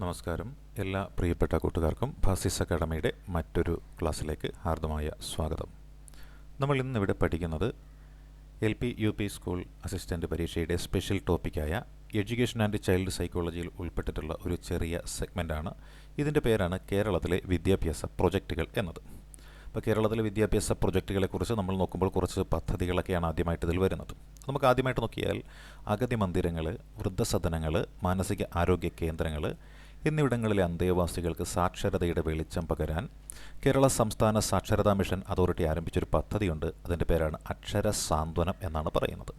നമസ്കാരം. എല്ലാ പ്രിയപ്പെട്ട കൂട്ടുകാർക്കും ഫാസിസ് അക്കാഡമിയുടെ മറ്റൊരു ക്ലാസ്സിലേക്ക് ഹാർദമായ സ്വാഗതം. നമ്മൾ ഇന്ന് ഇവിടെ പഠിക്കുന്നത് L P U P school assistant പരീക്ഷയുടെ സ്പെഷ്യൽ ടോപ്പിക്കായ എഡ്യൂക്കേഷൻ ആൻഡ് ചൈൽഡ് സൈക്കോളജിയിൽ ഉൾപ്പെട്ടിട്ടുള്ള ഒരു ചെറിയ സെഗ്മെന്റാണ് ഇതിന്റെ പേരാണ് കേരളത്തിലെ വിദ്യാഭ്യാസ പ്രൊജക്റ്റുകൾ എന്നത്. അപ്പോൾ കേരളത്തിലെ വിദ്യാഭ്യാസ പ്രൊജക്റ്റുകളെക്കുറിച്ച് നമ്മൾ നോക്കുമ്പോൾ കുറച്ച് പദ്ധതികളൊക്കെയാണ് ആദ്യമായിട്ട് ഇതിൽ വരുന്നത്. നമുക്ക് ആദ്യമായിട്ട് നോക്കിയാൽ അഗതി മന്ദിരങ്ങൾ വൃദ്ധസദനങ്ങൾ മാനസിക ആരോഗ്യ കേന്ദ്രങ്ങൾ എന്നിവിടങ്ങളിലെ അന്തേവാസികൾക്ക് സാക്ഷരതയുടെ വെളിച്ചം പകരാൻ കേരള സംസ്ഥാന സാക്ഷരതാ മിഷൻ അതോറിറ്റി ആരംഭിച്ചൊരു പദ്ധതിയുണ്ട്. അതിന്റെ പേരാണ് അക്ഷര സാന്ത്വനം എന്നാണ് പറയുന്നത്.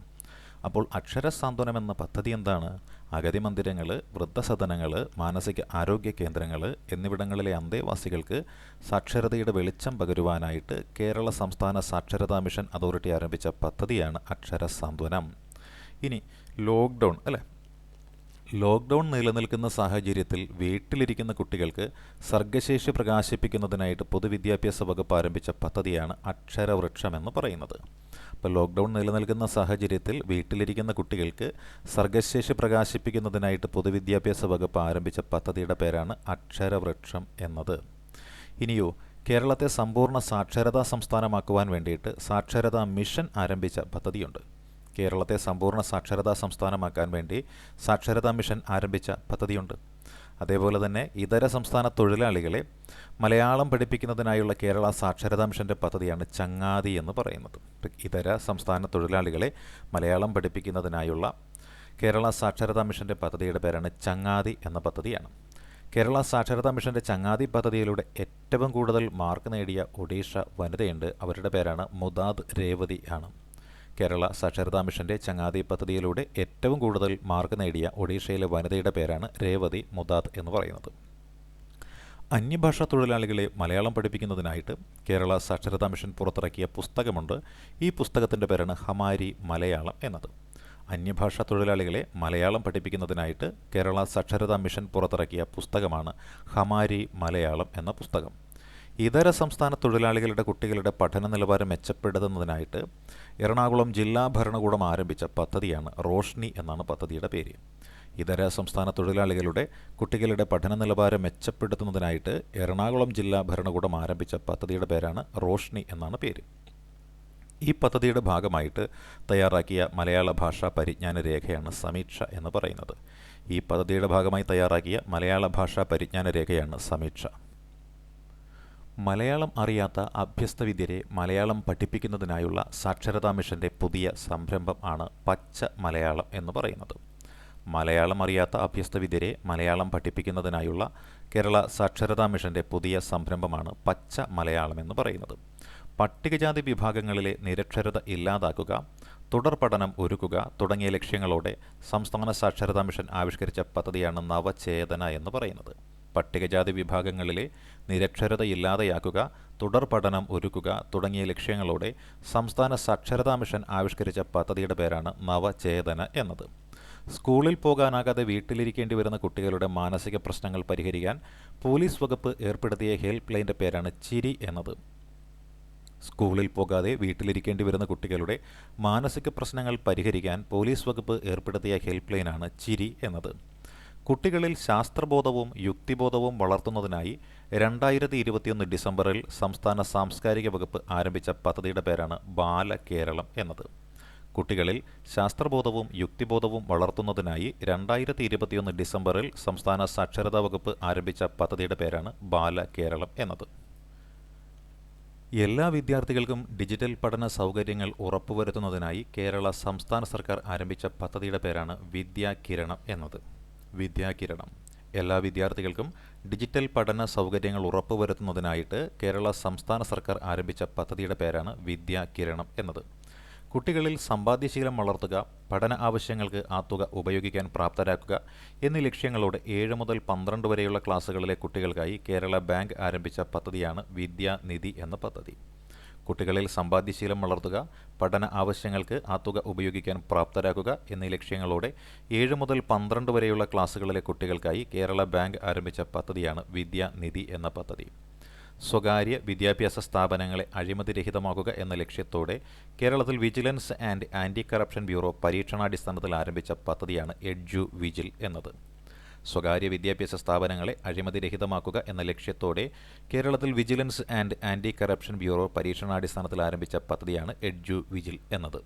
അപ്പോൾ അക്ഷര സാന്ത്വനം എന്ന പദ്ധതി എന്താണ്? അഗതി മന്ദിരങ്ങൾ വൃദ്ധസദനങ്ങൾ മാനസിക ആരോഗ്യ കേന്ദ്രങ്ങൾ എന്നിവിടങ്ങളിലെ അന്തേവാസികൾക്ക് സാക്ഷരതയുടെ വെളിച്ചം പകരുവാനായിട്ട് കേരള സംസ്ഥാന സാക്ഷരതാ മിഷൻ അതോറിറ്റി ആരംഭിച്ച പദ്ധതിയാണ് അക്ഷര സാന്ത്വനം. ഇനി ലോക്ക്ഡൗൺ അല്ലേ? ലോക്ക്ഡൗൺ നിലനിൽക്കുന്ന സാഹചര്യത്തിൽ വീട്ടിലിരിക്കുന്ന കുട്ടികൾക്ക് സർഗശേഷി പ്രകാശിപ്പിക്കുന്നതിനായിട്ട് പൊതുവിദ്യാഭ്യാസ വകുപ്പ് ആരംഭിച്ച പദ്ധതിയാണ് അക്ഷരവൃക്ഷം എന്ന് പറയുന്നത്. അപ്പോൾ ലോക്ക്ഡൗൺ നിലനിൽക്കുന്ന സാഹചര്യത്തിൽ വീട്ടിലിരിക്കുന്ന കുട്ടികൾക്ക് സർഗശേഷി പ്രകാശിപ്പിക്കുന്നതിനായിട്ട് പൊതുവിദ്യാഭ്യാസ വകുപ്പ് ആരംഭിച്ച പദ്ധതിയുടെ പേരാണ് അക്ഷരവൃക്ഷം എന്നത്. ഇനിയോ കേരളത്തെ സമ്പൂർണ സാക്ഷരതാ സംസ്ഥാനമാക്കുവാൻ വേണ്ടിയിട്ട് സാക്ഷരതാ മിഷൻ ആരംഭിച്ച പദ്ധതിയുണ്ട്. കേരളത്തെ സമ്പൂർണ സാക്ഷരതാ സംസ്ഥാനമാക്കാൻ വേണ്ടി സാക്ഷരതാ മിഷൻ ആരംഭിച്ച പദ്ധതിയുണ്ട്. അതേപോലെ തന്നെ ഇതര സംസ്ഥാന തൊഴിലാളികളെ മലയാളം പഠിപ്പിക്കുന്നതിനായുള്ള കേരള സാക്ഷരതാ മിഷന്റെ പദ്ധതിയാണ് ചങ്ങാതി എന്ന് പറയുന്നത്. ഇതര സംസ്ഥാന തൊഴിലാളികളെ മലയാളം പഠിപ്പിക്കുന്നതിനായുള്ള കേരള സാക്ഷരതാ മിഷന്റെ പദ്ധതിയുടെ പേരാണ് ചങ്ങാതി എന്ന പദ്ധതിയാണ്. കേരള സാക്ഷരതാ മിഷന്റെ ചങ്ങാതി പദ്ധതിയിലൂടെ ഏറ്റവും കൂടുതൽ മാർക്ക് നേടിയ ഒഡീഷ വനിതയുണ്ട്. അവരുടെ പേരാണ് മുദാദ് രേവതി ആണ്. കേരള സാക്ഷരതാ മിഷന്റെ ചങ്ങാതി പദ്ധതിയിലൂടെ ഏറ്റവും കൂടുതൽ മാർക്ക് നേടിയ ഒഡീഷയിലെ വനിതയുടെ പേരാണ് രേവതി മുദാദ് എന്ന് പറയുന്നത്. അന്യഭാഷാ തൊഴിലാളികളെ മലയാളം പഠിപ്പിക്കുന്നതിനായിട്ട് കേരള സാക്ഷരതാ മിഷൻ പുറത്തിറക്കിയ പുസ്തകമുണ്ട്. ഈ പുസ്തകത്തിന്റെ പേരാണ് ഹമാരി മലയാളം എന്നത്. അന്യഭാഷാ തൊഴിലാളികളെ മലയാളം പഠിപ്പിക്കുന്നതിനായിട്ട് കേരള സാക്ഷരതാ മിഷൻ പുറത്തിറക്കിയ പുസ്തകമാണ് ഹമാരി മലയാളം എന്ന പുസ്തകം. ഇതര സംസ്ഥാന തൊഴിലാളികളുടെ കുട്ടികളുടെ പഠന നിലവാരം മെച്ചപ്പെടുത്തുന്നതിനായിട്ട് എറണാകുളം ജില്ലാ ഭരണകൂടം ആരംഭിച്ച പദ്ധതിയാണ് റോഷ്നി എന്നാണ് പദ്ധതിയുടെ പേര്. ഇതര സംസ്ഥാന തൊഴിലാളികളുടെ കുട്ടികളുടെ പഠന നിലവാരം മെച്ചപ്പെടുത്തുന്നതിനായിട്ട് എറണാകുളം ജില്ലാ ഭരണകൂടം ആരംഭിച്ച പദ്ധതിയുടെ പേരാണ് റോഷ്നി എന്നാണ് പേര്. ഈ പദ്ധതിയുടെ ഭാഗമായിട്ട് തയ്യാറാക്കിയ മലയാള ഭാഷാ പരിജ്ഞാന രേഖയാണ് സമീക്ഷ എന്ന് പറയുന്നത്. ഈ പദ്ധതിയുടെ ഭാഗമായി തയ്യാറാക്കിയ മലയാള ഭാഷാ പരിജ്ഞാന രേഖയാണ് സമീക്ഷ. മലയാളം അറിയാത്ത അഭ്യസ്ത വിദ്യരെ മലയാളം പഠിപ്പിക്കുന്നതിനായുള്ള സാക്ഷരതാ മിഷന്റെ പുതിയ സംരംഭം ആണ് പച്ച മലയാളം എന്ന് പറയുന്നത്. മലയാളം അറിയാത്ത അഭ്യസ്ത വിദ്യരെ മലയാളം പഠിപ്പിക്കുന്നതിനായുള്ള കേരള സാക്ഷരതാ മിഷന്റെ പുതിയ സംരംഭമാണ് പച്ച മലയാളം എന്ന് പറയുന്നത്. പട്ടികജാതി വിഭാഗങ്ങളിലെ നിരക്ഷരത ഇല്ലാതാക്കുക തുടർ പഠനം ഒരുക്കുക തുടങ്ങിയ ലക്ഷ്യങ്ങളോടെ സംസ്ഥാന സാക്ഷരതാ മിഷൻ ആവിഷ്കരിച്ച പദ്ധതിയാണ് നവചേതന എന്ന് പറയുന്നത്. പട്ടികജാതി വിഭാഗങ്ങളിലെ നിരക്ഷരത ഇല്ലാതെയാക്കുക തുടർ പഠനം ഒരുക്കുക തുടങ്ങിയ ലക്ഷ്യങ്ങളോടെ സംസ്ഥാന സാക്ഷരതാ മിഷൻ ആവിഷ്കരിച്ച പദ്ധതിയുടെ പേരാണ് നവചേതന എന്നത്. സ്കൂളിൽ പോകാനാകാതെ വീട്ടിലിരിക്കേണ്ടി വരുന്ന കുട്ടികളുടെ മാനസിക പ്രശ്നങ്ങൾ പരിഹരിക്കാൻ പോലീസ് വകുപ്പ് ഏർപ്പെടുത്തിയ ഹെൽപ്പ് ലൈന്റെ പേരാണ് ചിരി എന്നത്. സ്കൂളിൽ പോകാതെ വീട്ടിലിരിക്കേണ്ടി വരുന്ന കുട്ടികളുടെ മാനസിക പ്രശ്നങ്ങൾ പരിഹരിക്കാൻ പോലീസ് വകുപ്പ് ഏർപ്പെടുത്തിയ ഹെൽപ്പ് ലൈനാണ് ചിരി എന്നത്. കുട്ടികളിൽ ശാസ്ത്രബോധവും യുക്തിബോധവും വളർത്തുന്നതിനായി രണ്ടായിരത്തി ഇരുപത്തിയൊന്ന് ഡിസംബറിൽ സംസ്ഥാന സാംസ്കാരിക വകുപ്പ് ആരംഭിച്ച പദ്ധതിയുടെ പേരാണ് ബാലകേരളം എന്നത്. കുട്ടികളിൽ ശാസ്ത്രബോധവും യുക്തിബോധവും വളർത്തുന്നതിനായി രണ്ടായിരത്തി ഇരുപത്തിയൊന്ന് ഡിസംബറിൽ സംസ്ഥാന സാക്ഷരതാ വകുപ്പ് ആരംഭിച്ച പദ്ധതിയുടെ പേരാണ് ബാലകേരളം എന്നത്. എല്ലാ വിദ്യാർത്ഥികൾക്കും ഡിജിറ്റൽ പഠന സൗകര്യങ്ങൾ ഉറപ്പുവരുത്തുന്നതിനായി കേരള സംസ്ഥാന സർക്കാർ ആരംഭിച്ച പദ്ധതിയുടെ പേരാണ് വിദ്യാകിരണം എന്നത്. വിദ്യാകിരണം. എല്ലാ വിദ്യാർത്ഥികൾക്കും ഡിജിറ്റൽ പഠന സൗകര്യങ്ങൾ ഉറപ്പുവരുത്തുന്നതിനായിട്ട് കേരള സംസ്ഥാന സർക്കാർ ആരംഭിച്ച പദ്ധതിയുടെ പേരാണ് വിദ്യാകിരണം എന്നത്. കുട്ടികളിൽ സമ്പാദ്യശീലം വളർത്തുക പഠന ആവശ്യങ്ങൾക്ക് ആ തുക ഉപയോഗിക്കാൻ പ്രാപ്തരാക്കുക എന്നീ ലക്ഷ്യങ്ങളോടെ ഏഴ് മുതൽ പന്ത്രണ്ട് വരെയുള്ള ക്ലാസ്സുകളിലെ കുട്ടികൾക്കായി കേരള ബാങ്ക് ആരംഭിച്ച പദ്ധതിയാണ് വിദ്യാനിധി എന്ന പദ്ധതി. കുട്ടികളിൽ സമ്പാദ്യശീലം വളർത്തുക പഠന ആവശ്യങ്ങൾക്ക് ആ തുക ഉപയോഗിക്കാൻ പ്രാപ്തരാക്കുക എന്നീ ലക്ഷ്യങ്ങളോടെ ഏഴ് മുതൽ പന്ത്രണ്ട് വരെയുള്ള ക്ലാസ്സുകളിലെ കുട്ടികൾക്കായി കേരള ബാങ്ക് ആരംഭിച്ച പദ്ധതിയാണ് വിദ്യാനിധി എന്ന പദ്ധതി. സ്വകാര്യ വിദ്യാഭ്യാസ സ്ഥാപനങ്ങളെ അഴിമതിരഹിതമാക്കുക എന്ന ലക്ഷ്യത്തോടെ കേരളത്തിൽ vigilance and anti corruption bureau പരീക്ഷണാടിസ്ഥാനത്തിൽ ആരംഭിച്ച പദ്ധതിയാണ് എഡ്ജു വിജിൽ എന്നത്. സ്വകാര്യ വിദ്യാഭ്യാസ സ്ഥാപനങ്ങളെ അഴിമതിരഹിതമാക്കുക എന്ന ലക്ഷ്യത്തോടെ കേരളത്തിൽ vigilance and anti corruption bureau പരീക്ഷണാടിസ്ഥാനത്തിൽ ആരംഭിച്ച പദ്ധതിയാണ് എഡ്ജു വിജിൽ എന്നത്.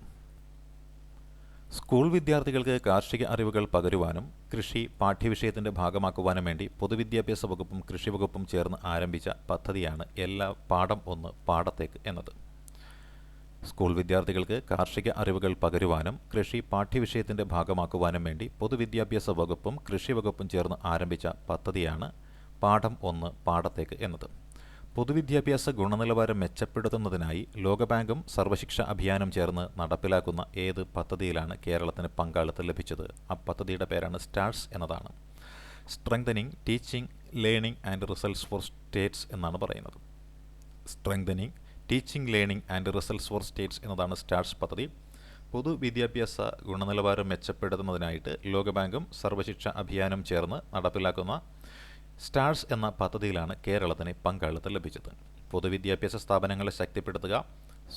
സ്കൂൾ വിദ്യാർത്ഥികൾക്ക് കാർഷിക അറിവുകൾ പകരുവാനും കൃഷി പാഠ്യവിഷയത്തിന്റെ ഭാഗമാക്കുവാനും വേണ്ടി പൊതുവിദ്യാഭ്യാസ വകുപ്പും കൃഷി വകുപ്പും ചേർന്ന് ആരംഭിച്ച പദ്ധതിയാണ് എല്ലാ പാഠം ഒന്ന് പാടത്തേക്ക് എന്നത്. സ്കൂൾ വിദ്യാർത്ഥികൾക്ക് കാർഷിക അറിവുകൾ പകരുവാനും കൃഷി പാഠ്യവിഷയത്തിന്റെ ഭാഗമാക്കുവാനും വേണ്ടി പൊതുവിദ്യാഭ്യാസ വകുപ്പും കൃഷി വകുപ്പും ചേർന്ന് ആരംഭിച്ച പദ്ധതിയാണ് പാഠം ഒന്ന് പാഠത്തേക്ക് എന്നത്. പൊതുവിദ്യാഭ്യാസ ഗുണനിലവാരം മെച്ചപ്പെടുത്തുന്നതിനായി ലോകബാങ്കും സർവശിക്ഷ അഭിയാനും ചേർന്ന് നടപ്പിലാക്കുന്ന ഏത് പദ്ധതിയിലാണ് കേരളത്തിന് പങ്കാളിത്തം ലഭിച്ചത്? ആ പദ്ധതിയുടെ പേരാണ് സ്റ്റാർസ് എന്നതാണ്. Strengthening teaching learning and results for states എന്നാണ് പറയുന്നത്. Strengthening teaching learning and results for states എന്നതാണ് സ്റ്റാർസ് പദ്ധതി. പൊതുവിദ്യാഭ്യാസ ഗുണനിലവാരം മെച്ചപ്പെടുത്തുന്നതിനായിട്ട് ലോകബാങ്കും സർവശിക്ഷ അഭിയാനും ചേർന്ന് നടപ്പിലാക്കുന്ന സ്റ്റാർസ് എന്ന പദ്ധതിയിലാണ് കേരളത്തിന് പങ്കാളിത്തം ലഭിച്ചത്. പൊതുവിദ്യാഭ്യാസ സ്ഥാപനങ്ങളെ ശക്തിപ്പെടുത്തുക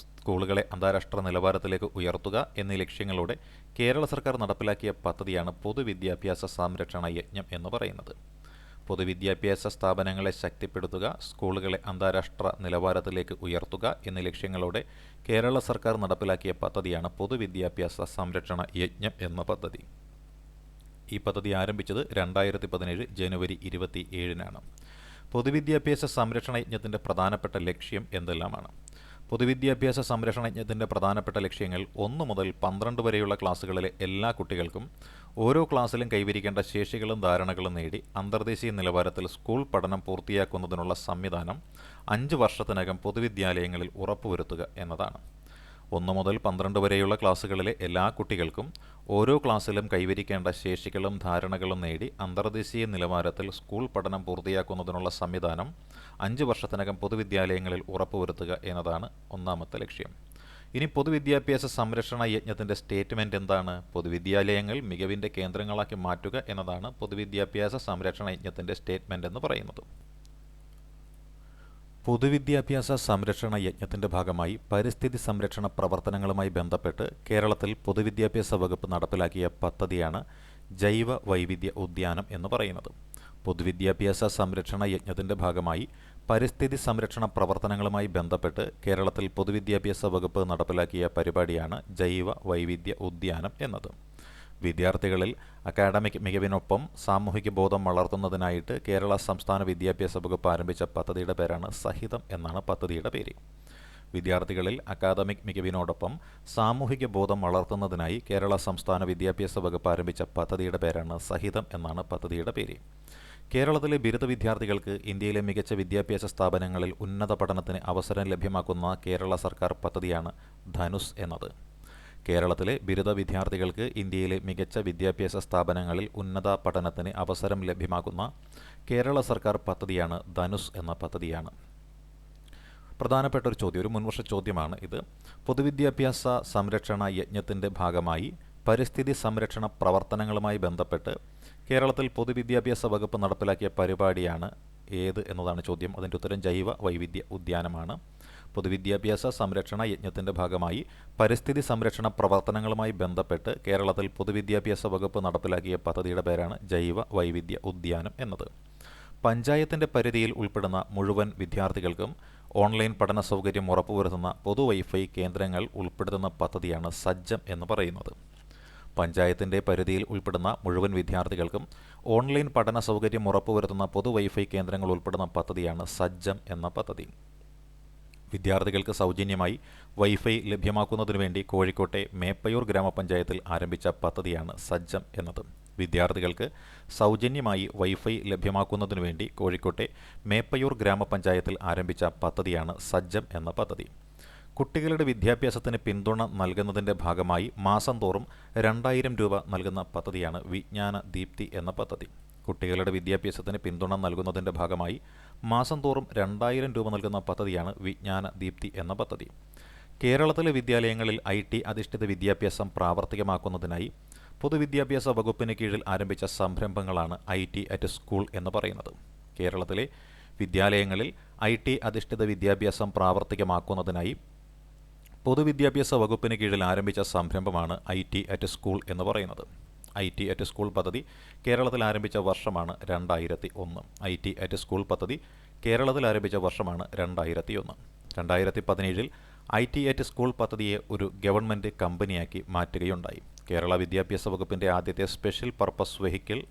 സ്കൂളുകളെ അന്താരാഷ്ട്ര നിലവാരത്തിലേക്ക് ഉയർത്തുക എന്നീ ലക്ഷ്യങ്ങളോടെ കേരള സർക്കാർ നടപ്പിലാക്കിയ പദ്ധതിയാണ് പൊതുവിദ്യാഭ്യാസ സംരക്ഷണ യജ്ഞം എന്ന് പറയുന്നത്. പൊതുവിദ്യാഭ്യാസ സ്ഥാപനങ്ങളെ ശക്തിപ്പെടുത്തുക സ്കൂളുകളെ അന്താരാഷ്ട്ര നിലവാരത്തിലേക്ക് ഉയർത്തുക എന്നീ ലക്ഷ്യങ്ങളോടെ കേരള സർക്കാർ നടപ്പിലാക്കിയ പദ്ധതിയാണ് പൊതുവിദ്യാഭ്യാസ സംരക്ഷണ യജ്ഞം എന്ന പദ്ധതി. ഈ പദ്ധതി ആരംഭിച്ചത് രണ്ടായിരത്തി പതിനേഴ് ജനുവരി ഇരുപത്തി ഏഴിനാണ് പൊതുവിദ്യാഭ്യാസ സംരക്ഷണ യജ്ഞത്തിന്റെ പ്രധാനപ്പെട്ട ലക്ഷ്യം എന്തെല്ലാമാണ്? പൊതുവിദ്യാഭ്യാസ സംരക്ഷണ യജ്ഞത്തിന്റെ പ്രധാനപ്പെട്ട ലക്ഷ്യങ്ങൾ ഒന്ന് മുതൽ പന്ത്രണ്ട് വരെയുള്ള ക്ലാസ്സുകളിലെ എല്ലാ കുട്ടികൾക്കും ഓരോ ക്ലാസ്സിലും കൈവരിക്കേണ്ട ശേഷികളും ധാരണകളും നേടി അന്തർദേശീയ നിലവാരത്തിൽ സ്കൂൾ പഠനം പൂർത്തിയാക്കുന്നതിനുള്ള സംവിധാനം അഞ്ച് വർഷത്തിനകം പൊതുവിദ്യാലയങ്ങളിൽ ഉറപ്പുവരുത്തുക എന്നതാണ്. ഒന്ന് മുതൽ പന്ത്രണ്ട് വരെയുള്ള ക്ലാസ്സുകളിലെ എല്ലാ കുട്ടികൾക്കും ഓരോ ക്ലാസ്സിലും കൈവരിക്കേണ്ട ശേഷികളും ധാരണകളും നേടി അന്തർദേശീയ നിലവാരത്തിൽ സ്കൂൾ പഠനം പൂർത്തിയാക്കുന്നതിനുള്ള സംവിധാനം അഞ്ച് വർഷത്തിനകം പൊതുവിദ്യാലയങ്ങളിൽ ഉറപ്പുവരുത്തുക എന്നതാണ് ഒന്നാമത്തെ ലക്ഷ്യം. ഇനി പൊതുവിദ്യാഭ്യാസ സംരക്ഷണ യജ്ഞത്തിന്റെ സ്റ്റേറ്റ്മെന്റ് എന്താണ്? പൊതുവിദ്യാലയങ്ങൾ മികവിന്റെ കേന്ദ്രങ്ങളാക്കി മാറ്റുക എന്നതാണ് പൊതുവിദ്യാഭ്യാസ സംരക്ഷണ യജ്ഞത്തിന്റെ സ്റ്റേറ്റ്മെന്റ് എന്ന് പറയുന്നത്. പൊതുവിദ്യാഭ്യാസ സംരക്ഷണ യജ്ഞത്തിന്റെ ഭാഗമായി പരിസ്ഥിതി സംരക്ഷണ പ്രവർത്തനങ്ങളുമായി ബന്ധപ്പെട്ട് കേരളത്തിൽ പൊതുവിദ്യാഭ്യാസ വകുപ്പ് നടപ്പിലാക്കിയ പദ്ധതിയാണ് ജൈവ വൈവിധ്യ ഉദ്യാനം എന്ന് പറയുന്നത്. പൊതുവിദ്യാഭ്യാസ സംരക്ഷണ യജ്ഞത്തിന്റെ ഭാഗമായി പരിസ്ഥിതി സംരക്ഷണ പ്രവർത്തനങ്ങളുമായി ബന്ധപ്പെട്ട് കേരളത്തിൽ പൊതുവിദ്യാഭ്യാസ വകുപ്പ് നടപ്പിലാക്കിയ പരിപാടിയാണ് ജൈവ വൈവിധ്യ ഉദ്യാനം എന്നത്. വിദ്യാർത്ഥികളിൽ അക്കാഡമിക് മികവിനൊപ്പം സാമൂഹിക ബോധം വളർത്തുന്നതിനായിട്ട് കേരള സംസ്ഥാന വിദ്യാഭ്യാസ വകുപ്പ് ആരംഭിച്ച പദ്ധതിയുടെ പേരാണ് സഹിതം എന്നാണ് പദ്ധതിയുടെ പേര്. വിദ്യാർത്ഥികളിൽ അക്കാദമിക് മികവിനോടൊപ്പം സാമൂഹിക ബോധം വളർത്തുന്നതിനായി കേരള സംസ്ഥാന വിദ്യാഭ്യാസ വകുപ്പ് ആരംഭിച്ച പദ്ധതിയുടെ പേരാണ് സഹിതം എന്നാണ് പദ്ധതിയുടെ പേര്. കേരളത്തിലെ ബിരുദ വിദ്യാർത്ഥികൾക്ക് ഇന്ത്യയിലെ മികച്ച വിദ്യാഭ്യാസ സ്ഥാപനങ്ങളിൽ ഉന്നത പഠനത്തിന് അവസരം ലഭ്യമാക്കുന്ന കേരള സർക്കാർ പദ്ധതിയാണ് ധനുസ് എന്നത്. കേരളത്തിലെ ബിരുദ വിദ്യാർത്ഥികൾക്ക് ഇന്ത്യയിലെ മികച്ച വിദ്യാഭ്യാസ സ്ഥാപനങ്ങളിൽ ഉന്നത പഠനത്തിന് അവസരം ലഭ്യമാക്കുന്ന കേരള സർക്കാർ പദ്ധതിയാണ് ധനുസ് എന്ന പദ്ധതിയാണ്. പ്രധാനപ്പെട്ട ഒരു ചോദ്യം ഒരു മുൻവർഷ ചോദ്യമാണ് ഇത്. പൊതുവിദ്യാഭ്യാസ സംരക്ഷണ യജ്ഞത്തിന്റെ ഭാഗമായി പരിസ്ഥിതി സംരക്ഷണ പ്രവർത്തനങ്ങളുമായി ബന്ധപ്പെട്ട് കേരളത്തിൽ പൊതുവിദ്യാഭ്യാസ വകുപ്പ് നടപ്പിലാക്കിയ പരിപാടിയാണ് ഏത് എന്നതാണ് ചോദ്യം. അതിന്റെ ഉത്തരം ജൈവ വൈവിധ്യ ഉദ്യാനമാണ്. പൊതുവിദ്യാഭ്യാസ സംരക്ഷണ യജ്ഞത്തിന്റെ ഭാഗമായി പരിസ്ഥിതി സംരക്ഷണ പ്രവർത്തനങ്ങളുമായി ബന്ധപ്പെട്ട് കേരളത്തിൽ പൊതുവിദ്യാഭ്യാസ വകുപ്പ് നടപ്പിലാക്കിയ പദ്ധതിയുടെ പേരാണ് ജൈവ വൈവിധ്യ ഉദ്യാനം എന്നത്. പഞ്ചായത്തിന്റെ പരിധിയിൽ ഉൾപ്പെടുന്ന മുഴുവൻ വിദ്യാർത്ഥികൾക്കും ഓൺലൈൻ പഠന സൗകര്യം ഉറപ്പുവരുത്തുന്ന പൊതു വൈഫൈ കേന്ദ്രങ്ങൾ ഉൾപ്പെടുത്തുന്ന പദ്ധതിയാണ് സജ്ജം എന്ന് പറയുന്നത്. പഞ്ചായത്തിന്റെ പരിധിയിൽ ഉൾപ്പെടുന്ന മുഴുവൻ വിദ്യാർത്ഥികൾക്കും ഓൺലൈൻ പഠന സൗകര്യം ഉറപ്പുവരുത്തുന്ന പൊതു വൈഫൈ കേന്ദ്രങ്ങൾ ഉൾപ്പെടുന്ന പദ്ധതിയാണ് സജ്ജം എന്ന പദ്ധതി. വിദ്യാർത്ഥികൾക്ക് സൗജന്യമായി വൈഫൈ ലഭ്യമാക്കുന്നതിനു വേണ്ടി കോഴിക്കോട്ടെ മേപ്പയൂർ ഗ്രാമപഞ്ചായത്തിൽ ആരംഭിച്ച പദ്ധതിയാണ് സജ്ജം എന്നത്. വിദ്യാർത്ഥികൾക്ക് സൗജന്യമായി വൈഫൈ ലഭ്യമാക്കുന്നതിനു വേണ്ടി കോഴിക്കോട്ടെ മേപ്പയൂർ ഗ്രാമപഞ്ചായത്തിൽ ആരംഭിച്ച പദ്ധതിയാണ് സജ്ജം എന്ന പദ്ധതി. കുട്ടികളുടെ വിദ്യാഭ്യാസത്തിന് പിന്തുണ നൽകുന്നതിന്റെ ഭാഗമായി മാസം തോറും രണ്ടായിരം രൂപ നൽകുന്ന പദ്ധതിയാണ് വിജ്ഞാന ദീപ്തി എന്ന പദ്ധതി. കുട്ടികളുടെ വിദ്യാഭ്യാസത്തിന് പിന്തുണ നൽകുന്നതിന്റെ ഭാഗമായി മാസം തോറും രണ്ടായിരം രൂപ നൽകുന്ന പദ്ധതിയാണ് വിജ്ഞാന ദീപ്തി എന്ന പദ്ധതി. കേരളത്തിലെ വിദ്യാലയങ്ങളിൽ ഐ ടി അധിഷ്ഠിത വിദ്യാഭ്യാസം പ്രാവർത്തികമാക്കുന്നതിനായി പൊതുവിദ്യാഭ്യാസ വകുപ്പിന് കീഴിൽ ആരംഭിച്ച സംരംഭങ്ങളാണ് ഐ ടി അറ്റ് സ്കൂൾ എന്ന് പറയുന്നത്. കേരളത്തിലെ വിദ്യാലയങ്ങളിൽ ഐ ടി അധിഷ്ഠിത വിദ്യാഭ്യാസം പ്രാവർത്തികമാക്കുന്നതിനായി പൊതുവിദ്യാഭ്യാസ വകുപ്പിന് കീഴിൽ ആരംഭിച്ച സംരംഭമാണ് ഐ ടി അറ്റ് സ്കൂൾ എന്ന് പറയുന്നത്. ഐ ടി അറ്റ് സ്കൂൾ പദ്ധതി കേരളത്തിൽ ആരംഭിച്ച വർഷമാണ് രണ്ടായിരത്തി ഒന്ന്. ഐ ടി അറ്റ് സ്കൂൾ പദ്ധതി കേരളത്തിൽ ആരംഭിച്ച വർഷമാണ് രണ്ടായിരത്തി ഒന്ന്. രണ്ടായിരത്തി പതിനേഴിൽ ഐ ടി അറ്റ് സ്കൂൾ പദ്ധതിയെ ഒരു ഗവൺമെന്റ് കമ്പനിയാക്കി മാറ്റുകയുണ്ടായി. കേരള വിദ്യാഭ്യാസ വകുപ്പിന്റെ ആദ്യത്തെ സ്പെഷ്യൽ പർപ്പസ് വെഹിക്കിൾ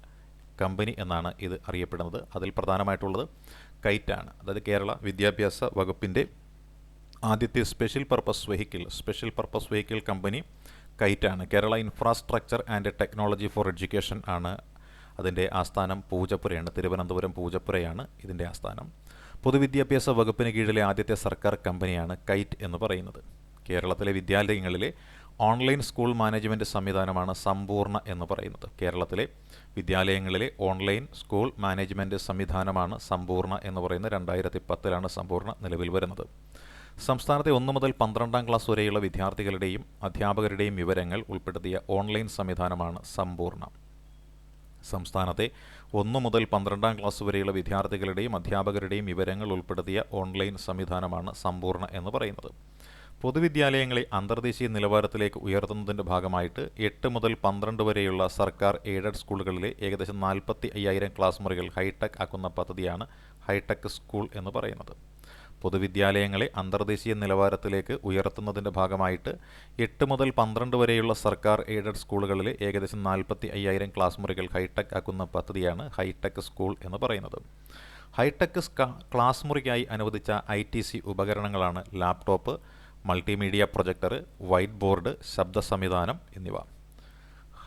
കമ്പനി എന്നാണ് ഇത് അറിയപ്പെടുന്നത്. അതിൽ പ്രധാനമായിട്ടുള്ളത് കൈറ്റാണ്. അതായത് കേരള വിദ്യാഭ്യാസ വകുപ്പിന്റെ ആദ്യത്തെ special purpose vehicle special purpose vehicle company കൈറ്റാണ് Kerala infrastructure and technology for education ആണ് അതിന്റെ ആസ്ഥാനം പൂജപ്പുരയാണ്. തിരുവനന്തപുരം പൂജപ്പുരയാണ് ഇതിന്റെ ആസ്ഥാനം. പൊതുവിദ്യാഭ്യാസ വകുപ്പിന് കീഴിലെ ആദ്യത്തെ സർക്കാർ കമ്പനിയാണ് കൈറ്റ് എന്ന് പറയുന്നത്. കേരളത്തിലെ വിദ്യാലയങ്ങളിലെ ഓൺലൈൻ സ്കൂൾ മാനേജ്മെന്റ് സംവിധാനമാണ് സമ്പൂർണ എന്ന് പറയുന്നത്. കേരളത്തിലെ വിദ്യാലയങ്ങളിലെ ഓൺലൈൻ സ്കൂൾ മാനേജ്മെന്റ് സംവിധാനമാണ് സമ്പൂർണ എന്ന് പറയുന്നത്. രണ്ടായിരത്തി പത്തിലാണ് സമ്പൂർണ നിലവിൽ വരുന്നത്. സംസ്ഥാനത്തെ ഒന്ന് മുതൽ പന്ത്രണ്ടാം ക്ലാസ് വരെയുള്ള വിദ്യാർത്ഥികളുടെയും അധ്യാപകരുടെയും വിവരങ്ങൾ ഉൾപ്പെടുത്തിയ ഓൺലൈൻ സംവിധാനമാണ് സമ്പൂർണ. സംസ്ഥാനത്തെ ഒന്ന് മുതൽ പന്ത്രണ്ടാം ക്ലാസ് വരെയുള്ള വിദ്യാർത്ഥികളുടെയും അധ്യാപകരുടെയും വിവരങ്ങൾ ഉൾപ്പെടുത്തിയ ഓൺലൈൻ സംവിധാനമാണ് സമ്പൂർണ എന്ന് പറയുന്നത്. പൊതുവിദ്യാലയങ്ങളെ അന്തർദേശീയ നിലവാരത്തിലേക്ക് ഉയർത്തുന്നതിന്റെ ഭാഗമായിട്ട് എട്ട് മുതൽ പന്ത്രണ്ട് വരെയുള്ള സർക്കാർ എയ്ഡഡ് സ്കൂളുകളിലെ ഏകദേശം നാൽപ്പത്തി അയ്യായിരം ക്ലാസ് മുറികൾ ഹൈടെക് ആക്കുന്ന പദ്ധതിയാണ് ഹൈടെക് സ്കൂൾ എന്ന് പറയുന്നത്. പൊതുവിദ്യാലയങ്ങളെ അന്തർദേശീയ നിലവാരത്തിലേക്ക് ഉയർത്തുന്നതിന്റെ ഭാഗമായിട്ട് എട്ട് മുതൽ പന്ത്രണ്ട് വരെയുള്ള സർക്കാർ എയ്ഡഡ് സ്കൂളുകളിൽ ഏകദേശം നാൽപ്പത്തി അയ്യായിരം ക്ലാസ് മുറികൾ ഹൈടെക് ആക്കുന്ന പദ്ധതിയാണ് ഹൈടെക് സ്കൂൾ എന്ന് പറയുന്നത്. ഹൈടെക് ക്ലാസ് മുറിക്കായി അനുവദിച്ച ഐ ടി സി ഉപകരണങ്ങളാണ് laptop multimedia projector white board ശബ്ദ സംവിധാനം എന്നിവ.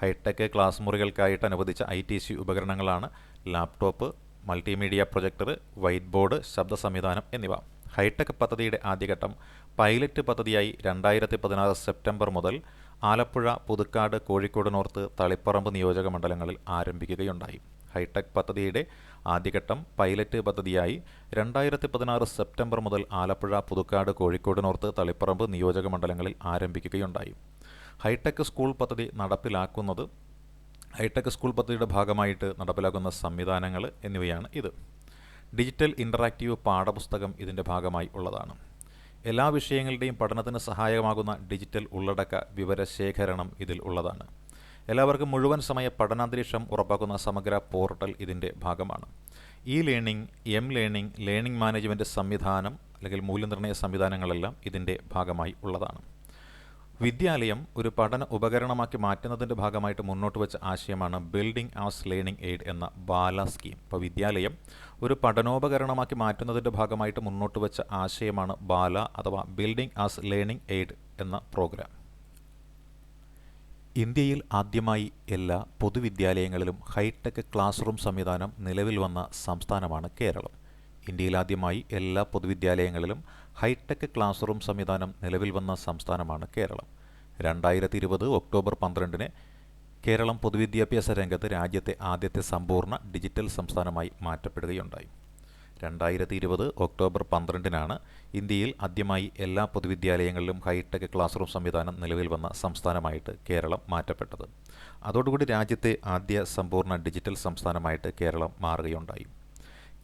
ഹൈടെക് ക്ലാസ് മുറികൾക്കായിട്ട് അനുവദിച്ച ഐ ടി സി ഉപകരണങ്ങളാണ് laptop multimedia projector white board ശബ്ദ സംവിധാനം എന്നിവ. ഹൈടെക് പദ്ധതിയുടെ ആദ്യഘട്ടം പൈലറ്റ് പദ്ധതിയായി രണ്ടായിരത്തി പതിനാറ് സെപ്റ്റംബർ മുതൽ ആലപ്പുഴ പുതുക്കാട് കോഴിക്കോട് നോർത്ത് തളിപ്പറമ്പ് നിയോജക മണ്ഡലങ്ങളിൽ ആരംഭിക്കുകയുണ്ടായി. ഹൈടെക് പദ്ധതിയുടെ ആദ്യഘട്ടം പൈലറ്റ് പദ്ധതിയായി രണ്ടായിരത്തി പതിനാറ് സെപ്റ്റംബർ മുതൽ ആലപ്പുഴ പുതുക്കാട് കോഴിക്കോട് നോർത്ത് തളിപ്പറമ്പ് നിയോജക മണ്ഡലങ്ങളിൽ ആരംഭിക്കുകയുണ്ടായി. ഹൈടെക് സ്കൂൾ പദ്ധതി നടപ്പിലാക്കുന്നത് ഹൈടെക് സ്കൂൾ പദ്ധതിയുടെ ഭാഗമായിട്ട് നടപ്പിലാക്കുന്ന സംവിധാനങ്ങൾ എന്നിവയാണ് ഇത്. ഡിജിറ്റൽ ഇന്ററാക്റ്റീവ് പാഠപുസ്തകം ഇതിന്റെ ഭാഗമായി ഉള്ളതാണ്. എല്ലാ വിഷയങ്ങളുടെയും പഠനത്തിന് സഹായകമാകുന്ന ഡിജിറ്റൽ ഉള്ളടക്ക വിവരശേഖരണം ഇതിൽ ഉള്ളതാണ്. എല്ലാവർക്കും മുഴുവൻ സമയ പഠനാന്തരീക്ഷം ഉറപ്പാക്കുന്ന സമഗ്ര പോർട്ടൽ ഇതിന്റെ ഭാഗമാണ്. E learning M learning learning management സംവിധാനം അല്ലെങ്കിൽ മൂല്യനിർണയ സംവിധാനങ്ങളെല്ലാം ഇതിന്റെ ഭാഗമായി ഉള്ളതാണ്. വിദ്യാലയം ഒരു പഠന ഉപകരണമാക്കി മാറ്റുന്നതിന്റെ ഭാഗമായിട്ട് മുന്നോട്ട് വെച്ച ആശയമാണ് ബിൽഡിംഗ് ആസ് ലേണിംഗ് എയ്ഡ് എന്ന ബാല സ്കീം. ഇപ്പോൾ വിദ്യാലയം ഒരു പഠനോപകരണമാക്കി മാറ്റുന്നതിന്റെ ഭാഗമായിട്ട് മുന്നോട്ട് വെച്ച ആശയമാണ് ബാല അഥവാ ബിൽഡിംഗ് ആസ് ലേണിംഗ് എയ്ഡ് എന്ന പ്രോഗ്രാം. ഇന്ത്യയിൽ ആദ്യമായി എല്ലാ പൊതുവിദ്യാലയങ്ങളിലും ഹൈടെക് ക്ലാസ് റൂം സംവിധാനം നിലവിൽ വന്ന സംസ്ഥാനമാണ് കേരളം. ഇന്ത്യയിൽ ആദ്യമായി എല്ലാ പൊതുവിദ്യാലയങ്ങളിലും ഹൈടെക് ക്ലാസ് റൂം സംവിധാനം നിലവിൽ വന്ന സംസ്ഥാനമാണ് കേരളം. രണ്ടായിരത്തി ഇരുപത് ഒക്ടോബർ പന്ത്രണ്ടിന് കേരളം പൊതുവിദ്യാഭ്യാസ രംഗത്ത് രാജ്യത്തെ ആദ്യത്തെ സമ്പൂർണ ഡിജിറ്റൽ സംസ്ഥാനമായി മാറ്റപ്പെടുകയുണ്ടായി. രണ്ടായിരത്തി ഇരുപത് ഒക്ടോബർ പന്ത്രണ്ടിനാണ് ഇന്ത്യയിൽ ആദ്യമായി എല്ലാ പൊതുവിദ്യാലയങ്ങളിലും ഹൈടെക് ക്ലാസ് റൂം സംവിധാനം നിലവിൽ വന്ന സംസ്ഥാനമായിട്ട് കേരളം മാറ്റപ്പെട്ടത്. അതോടുകൂടി രാജ്യത്തെ ആദ്യ സമ്പൂർണ ഡിജിറ്റൽ സംസ്ഥാനമായിട്ട് കേരളം മാറുകയുണ്ടായി.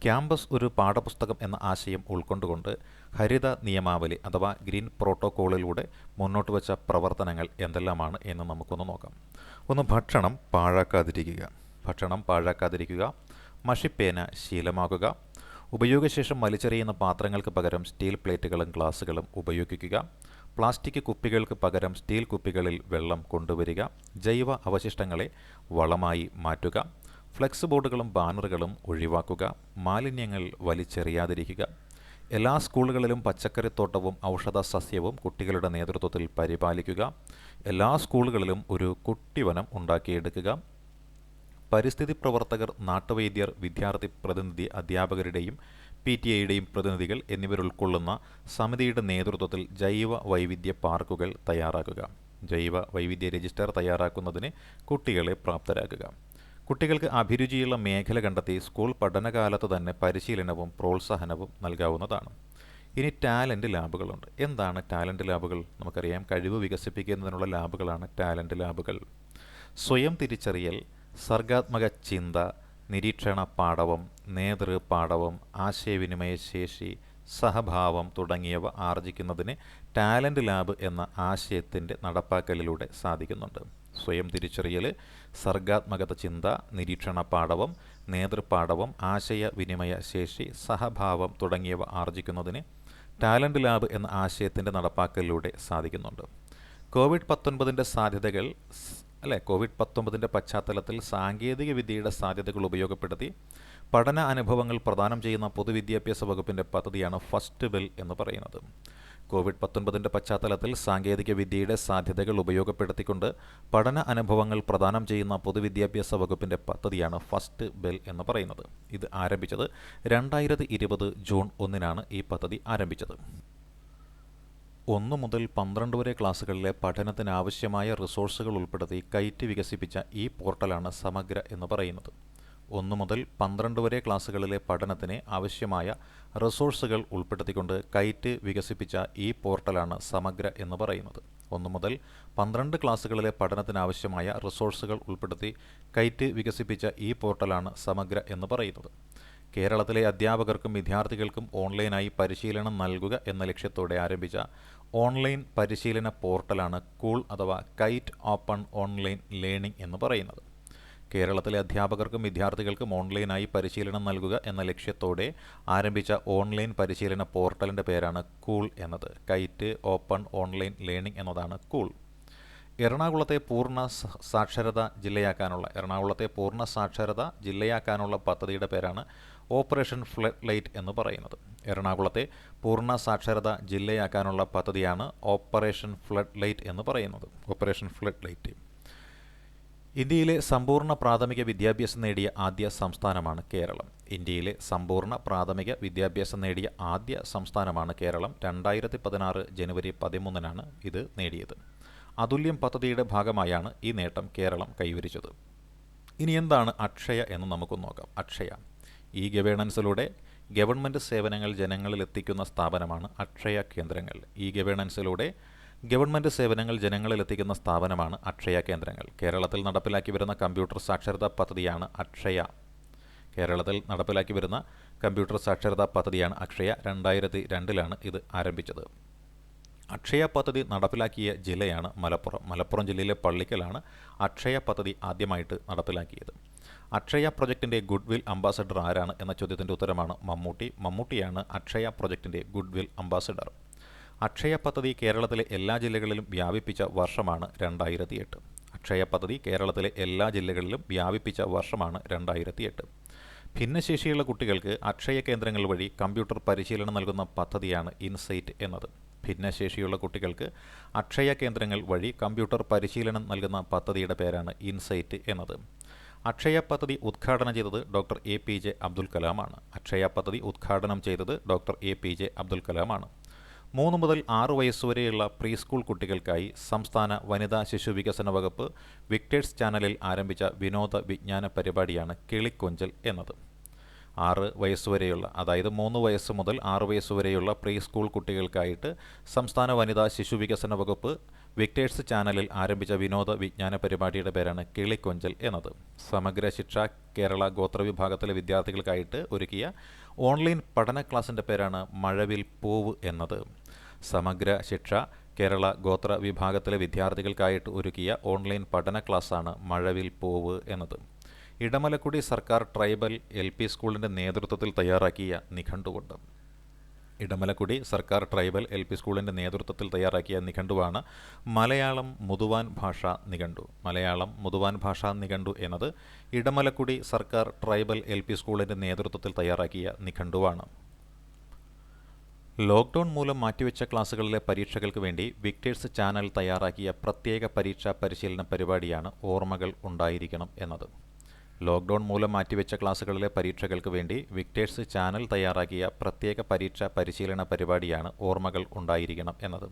ക്യാമ്പസ് ഒരു പാഠപുസ്തകം എന്ന ആശയം ഉൾക്കൊണ്ടുകൊണ്ട് ഹരിത നിയമാവലി അഥവാ ഗ്രീൻ പ്രോട്ടോക്കോളിലൂടെ മുന്നോട്ട് വെച്ച പ്രവർത്തനങ്ങൾ എന്തെല്ലാമാണ് എന്ന് നമുക്കൊന്ന് നോക്കാം. ഒന്ന് ഭക്ഷണം പാഴാക്കാതിരിക്കുക. ഭക്ഷണം പാഴാക്കാതിരിക്കുക. മഷിപ്പേന ശീലമാക്കുക. ഉപയോഗശേഷം വലിച്ചെറിയുന്ന പാത്രങ്ങൾക്ക് പകരം സ്റ്റീൽ പ്ലേറ്റുകളും ഗ്ലാസുകളും ഉപയോഗിക്കുക. പ്ലാസ്റ്റിക് കുപ്പികൾക്ക് പകരം സ്റ്റീൽ കുപ്പികളിൽ വെള്ളം കൊണ്ടുവരിക. ജൈവ അവശിഷ്ടങ്ങളെ വളമായി മാറ്റുക. ഫ്ലെക്സ് ബോർഡുകളും ബാനറുകളും ഒഴിവാക്കുക മാലിന്യങ്ങൾ വലിച്ചെറിയാതിരിക്കുക എല്ലാ സ്കൂളുകളിലും പച്ചക്കറിത്തോട്ടവും ഔഷധ സസ്യവും കുട്ടികളുടെ നേതൃത്വത്തിൽ പരിപാലിക്കുക എല്ലാ സ്കൂളുകളിലും ഒരു കുട്ടിവനം ഉണ്ടാക്കിയെടുക്കുക. പരിസ്ഥിതി പ്രവർത്തകർ നാട്ടുവൈദ്യർ വിദ്യാർത്ഥി പ്രതിനിധി അധ്യാപകരുടെയും പി ടി ഐയുടെയും പ്രതിനിധികൾ എന്നിവരുൾക്കൊള്ളുന്ന സമിതിയുടെ നേതൃത്വത്തിൽ ജൈവ വൈവിധ്യ പാർക്കുകൾ തയ്യാറാക്കുക. ജൈവ വൈവിധ്യ രജിസ്റ്റർ തയ്യാറാക്കുന്നതിന് കുട്ടികളെ പ്രാപ്തരാക്കുക. കുട്ടികൾക്ക് അഭിരുചിയുള്ള മേഖല കണ്ടെത്തി സ്കൂൾ പഠനകാലത്ത് തന്നെ പരിശീലനവും പ്രോത്സാഹനവും നൽകാവുന്നതാണ്. ഇനി ടാലന്റ് ലാബുകളുണ്ട്. എന്താണ് ടാലന്റ് ലാബുകൾ? നമുക്കറിയാം കഴിവ് വികസിപ്പിക്കുന്നതിനുള്ള ലാബുകളാണ് ടാലന്റ് ലാബുകൾ. സ്വയം തിരിച്ചറിയൽ സർഗാത്മക ചിന്ത നിരീക്ഷണ പാഠവും നേതൃ പാടവം ആശയവിനിമയ ശേഷി സഹഭാവം തുടങ്ങിയവ ആർജിക്കുന്നതിന് ടാലന്റ് ലാബ് എന്ന ആശയത്തിന്റെ നടപ്പാക്കലിലൂടെ സാധിക്കുന്നുണ്ട്. സ്വയം തിരിച്ചറിയൽ സർഗാത്മകത ചിന്ത നിരീക്ഷണ പാഠവം നേതൃപാടവം ആശയവിനിമയ ശേഷി സഹഭാവം തുടങ്ങിയവ ആർജിക്കുന്നതിന് ടാലന്റ് ലാബ് എന്ന ആശയത്തിന്റെ നടപ്പാക്കലിലൂടെ സാധിക്കുന്നുണ്ട്. കോവിഡ് പത്തൊൻപതിന്റെ സാധ്യതകൾ അല്ലെ കോവിഡ് പത്തൊമ്പതിന്റെ പശ്ചാത്തലത്തിൽ സാങ്കേതിക വിദ്യയുടെ സാധ്യതകൾ ഉപയോഗപ്പെടുത്തി പഠന അനുഭവങ്ങൾ പ്രദാനം ചെയ്യുന്ന പൊതുവിദ്യാഭ്യാസ വകുപ്പിന്റെ പദ്ധതിയാണ് ഫസ്റ്റ് ബെൽ എന്ന് പറയുന്നത്. കോവിഡ് പത്തൊൻപതിന്റെ പശ്ചാത്തലത്തിൽ സാങ്കേതിക വിദ്യയുടെ സാധ്യതകൾ ഉപയോഗപ്പെടുത്തിക്കൊണ്ട് പഠന അനുഭവങ്ങൾ പ്രദാനം ചെയ്യുന്ന പൊതുവിദ്യാഭ്യാസ വകുപ്പിന്റെ പദ്ധതിയാണ് ഫസ്റ്റ് ബെൽ എന്ന് പറയുന്നത്. ഇത് ആരംഭിച്ചത് രണ്ടായിരത്തി ഇരുപത് ജൂൺ ഒന്നിനാണ് ഈ പദ്ധതി ആരംഭിച്ചത്. ഒന്നു മുതൽ പന്ത്രണ്ട് വരെ ക്ലാസ്സുകളിലെ പഠനത്തിനാവശ്യമായ റിസോഴ്സുകൾ ഉൾപ്പെടുത്തി കയറ്റി വികസിപ്പിച്ച ഈ പോർട്ടലാണ് സമഗ്ര എന്ന് പറയുന്നത്. ഒന്നു മുതൽ പന്ത്രണ്ട് വരെ ക്ലാസ്സുകളിലെ പഠനത്തിന് ആവശ്യമായ റിസോഴ്സുകൾ ഉൾപ്പെടുത്തിക്കൊണ്ട് കൈറ്റ് വികസിപ്പിച്ച ഈ പോർട്ടലാണ് സമഗ്ര എന്ന് പറയുന്നത്. ഒന്നു മുതൽ പന്ത്രണ്ട് ക്ലാസ്സുകളിലെ പഠനത്തിനാവശ്യമായ റിസോഴ്സുകൾ ഉൾപ്പെടുത്തി കൈറ്റ് വികസിപ്പിച്ച ഈ പോർട്ടലാണ് സമഗ്ര എന്ന് പറയുന്നത്. കേരളത്തിലെ അധ്യാപകർക്കും വിദ്യാർത്ഥികൾക്കും ഓൺലൈനായി പരിശീലനം നൽകുക എന്ന ലക്ഷ്യത്തോടെ ആരംഭിച്ച ഓൺലൈൻ പരിശീലന പോർട്ടലാണ് കൂൾ അഥവാ കൈറ്റ് ഓപ്പൺ ഓൺലൈൻ ലേണിംഗ് എന്ന് പറയുന്നത്. കേരളത്തിലെ അധ്യാപകർക്കും വിദ്യാർത്ഥികൾക്കും ഓൺലൈനായി പരിശീലനം നൽകുക എന്ന ലക്ഷ്യത്തോടെ ആരംഭിച്ച ഓൺലൈൻ പരിശീലന പോർട്ടലിന്റെ പേരാണ് കൂൾ എന്നത്. കൈറ്റ് ഓപ്പൺ ഓൺലൈൻ ലേണിംഗ് എന്നതാണ് കൂൾ. എറണാകുളത്തെ പൂർണ സാക്ഷരത ജില്ലയാക്കാനുള്ള എറണാകുളത്തെ പൂർണ സാക്ഷരത ജില്ലയാക്കാനുള്ള പദ്ധതിയുടെ പേരാണ് ഓപ്പറേഷൻ ഫ്ലഡ് ലൈറ്റ് എന്ന് പറയുന്നത്. എറണാകുളത്തെ പൂർണ സാക്ഷരത ജില്ലയാക്കാനുള്ള പദ്ധതിയാണ് ഓപ്പറേഷൻ ഫ്ലഡ് ലൈറ്റ് എന്ന് പറയുന്നത്. ഓപ്പറേഷൻ ഫ്ലഡ് ലൈറ്റ് ഇന്ത്യയിലെ സമ്പൂർണ പ്രാഥമിക വിദ്യാഭ്യാസം നേടിയ ആദ്യ സംസ്ഥാനമാണ് കേരളം. ഇന്ത്യയിലെ സമ്പൂർണ പ്രാഥമിക വിദ്യാഭ്യാസം നേടിയ ആദ്യ സംസ്ഥാനമാണ് കേരളം. രണ്ടായിരത്തി പതിനാറ് ജനുവരി പതിമൂന്നിനാണ് ഇത് നേടിയത്. അതുല്യം പദ്ധതിയുടെ ഭാഗമായാണ് ഈ നേട്ടം കേരളം കൈവരിച്ചത്. ഇനി എന്താണ് അക്ഷയ എന്ന് നമുക്ക് നോക്കാം. അക്ഷയ. ഈ ഗവേണൻസിലൂടെ ഗവൺമെന്റ് സേവനങ്ങൾ ജനങ്ങളിൽ എത്തിക്കുന്ന സ്ഥാപനമാണ് അക്ഷയ കേന്ദ്രങ്ങൾ. ഈ ഗവേണൻസിലൂടെ ഗവൺമെന്റ് സേവനങ്ങൾ ജനങ്ങളിൽ എത്തിക്കുന്ന സ്ഥാപനമാണ് അക്ഷയ കേന്ദ്രങ്ങൾ. കേരളത്തിൽ നടപ്പിലാക്കി വരുന്ന കമ്പ്യൂട്ടർ സാക്ഷരതാ പദ്ധതിയാണ് അക്ഷയ. കേരളത്തിൽ നടപ്പിലാക്കി വരുന്ന കമ്പ്യൂട്ടർ സാക്ഷരതാ പദ്ധതിയാണ് അക്ഷയ. രണ്ടായിരത്തി രണ്ടിലാണ് ഇത് ആരംഭിച്ചത്. അക്ഷയ പദ്ധതി നടപ്പിലാക്കിയ ജില്ലയാണ് മലപ്പുറം. മലപ്പുറം ജില്ലയിലെ പള്ളിക്കലാണ് അക്ഷയ പദ്ധതി ആദ്യമായിട്ട് നടപ്പിലാക്കിയത്. അക്ഷയ പ്രൊജക്ടിന്റെ ഗുഡ്വിൽ അംബാസഡർ ആരാണ് എന്ന ചോദ്യത്തിന്റെ ഉത്തരമാണ് മമ്മൂട്ടി. മമ്മൂട്ടിയാണ് അക്ഷയ പ്രൊജക്ടിന്റെ ഗുഡ്വിൽ അംബാസഡർ. അക്ഷയ പദ്ധതി കേരളത്തിലെ എല്ലാ ജില്ലകളിലും വ്യാപിപ്പിച്ച വർഷമാണ് രണ്ടായിരത്തി എട്ട് അക്ഷയ പദ്ധതി കേരളത്തിലെ എല്ലാ ജില്ലകളിലും വ്യാപിപ്പിച്ച വർഷമാണ് രണ്ടായിരത്തി എട്ട് ഭിന്നശേഷിയുള്ള കുട്ടികൾക്ക് അക്ഷയ കേന്ദ്രങ്ങൾ വഴി കമ്പ്യൂട്ടർ പരിശീലനം നൽകുന്ന പദ്ധതിയാണ് ഇൻസൈറ്റ് എന്നത്. ഭിന്നശേഷിയുള്ള കുട്ടികൾക്ക് അക്ഷയ കേന്ദ്രങ്ങൾ വഴി കമ്പ്യൂട്ടർ പരിശീലനം നൽകുന്ന പദ്ധതിയുടെ പേരാണ് ഇൻസൈറ്റ് എന്നത്. അക്ഷയ പദ്ധതി ഉദ്ഘാടനം ചെയ്തത് doctor A P J Abdul കലാമാണ്. Akshaya പദ്ധതി ഉദ്ഘാടനം ചെയ്തത് doctor A P J Abdul കലാമാണ്. മൂന്ന് മുതൽ ആറ് വയസ്സുവരെയുള്ള പ്രീ സ്കൂൾ കുട്ടികൾക്കായി സംസ്ഥാന വനിതാ ശിശു വികസന വകുപ്പ് വിക്ടേഴ്സ് ചാനലിൽ ആരംഭിച്ച വിനോദ വിജ്ഞാന പരിപാടിയാണ് കിളിക്കൊഞ്ചൽ എന്നത്. ആറ് വയസ്സുവരെയുള്ള അതായത് മൂന്ന് വയസ്സ് മുതൽ ആറ് വയസ്സുവരെയുള്ള പ്രീ സ്കൂൾ കുട്ടികൾക്കായിട്ട് സംസ്ഥാന വനിതാ ശിശു വികസന വകുപ്പ് വിക്ടേഴ്സ് ചാനലിൽ ആരംഭിച്ച വിനോദ വിജ്ഞാന പരിപാടിയുടെ പേരാണ് കിളിക്കൊഞ്ചൽ എന്നത്. സമഗ്ര ശിക്ഷ കേരള ഗോത്രവിഭാഗത്തിലെ വിദ്യാർത്ഥികൾക്കായിട്ട് ഒരുക്കിയ ഓൺലൈൻ പഠന ക്ലാസിന്റെ പേരാണ് മഴവിൽ പൂവ് എന്നത്. സമഗ്ര ശിക്ഷ കേരള ഗോത്ര വിഭാഗത്തിലെ വിദ്യാർത്ഥികൾക്കായിട്ട് ഒരുക്കിയ ഓൺലൈൻ പഠന ക്ലാസ്സാണ് മഴവിൽ പോവ് എന്നത്. ഇടമലക്കുടി സർക്കാർ ട്രൈബൽ എൽ പി സ്കൂളിന്റെ നേതൃത്വത്തിൽ തയ്യാറാക്കിയ നിഘണ്ടുകൊണ്ട്. ഇടമലക്കുടി സർക്കാർ ട്രൈബൽ എൽ പി സ്കൂളിന്റെ നേതൃത്വത്തിൽ തയ്യാറാക്കിയ നിഘണ്ടുവാണ് മലയാളം മുതുവാൻ ഭാഷ നിഘണ്ടു. മലയാളം മുതുവാൻ ഭാഷ നിഘണ്ടു എന്നത് ഇടമലക്കുടി സർക്കാർ ട്രൈബൽ എൽ പി സ്കൂളിന്റെ നേതൃത്വത്തിൽ തയ്യാറാക്കിയ നിഘണ്ടുവാണ്. ലോക്ക്ഡൗൺ മൂലം മാറ്റിവെച്ച ക്ലാസ്സുകളിലെ പരീക്ഷകൾക്ക് വേണ്ടി വിക്ടേഴ്സ് ചാനൽ തയ്യാറാക്കിയ പ്രത്യേക പരീക്ഷാ പരിശീലന പരിപാടിയാണ് ഓർമ്മകൾ ഉണ്ടായിരിക്കണം എന്നത്. ലോക്ക്ഡൗൺ മൂലം മാറ്റിവെച്ച ക്ലാസ്സുകളിലെ പരീക്ഷകൾക്ക് വേണ്ടി വിക്ടേഴ്സ് ചാനൽ തയ്യാറാക്കിയ പ്രത്യേക പരീക്ഷാ പരിശീലന പരിപാടിയാണ് ഓർമ്മകൾ ഉണ്ടായിരിക്കണം എന്നത്.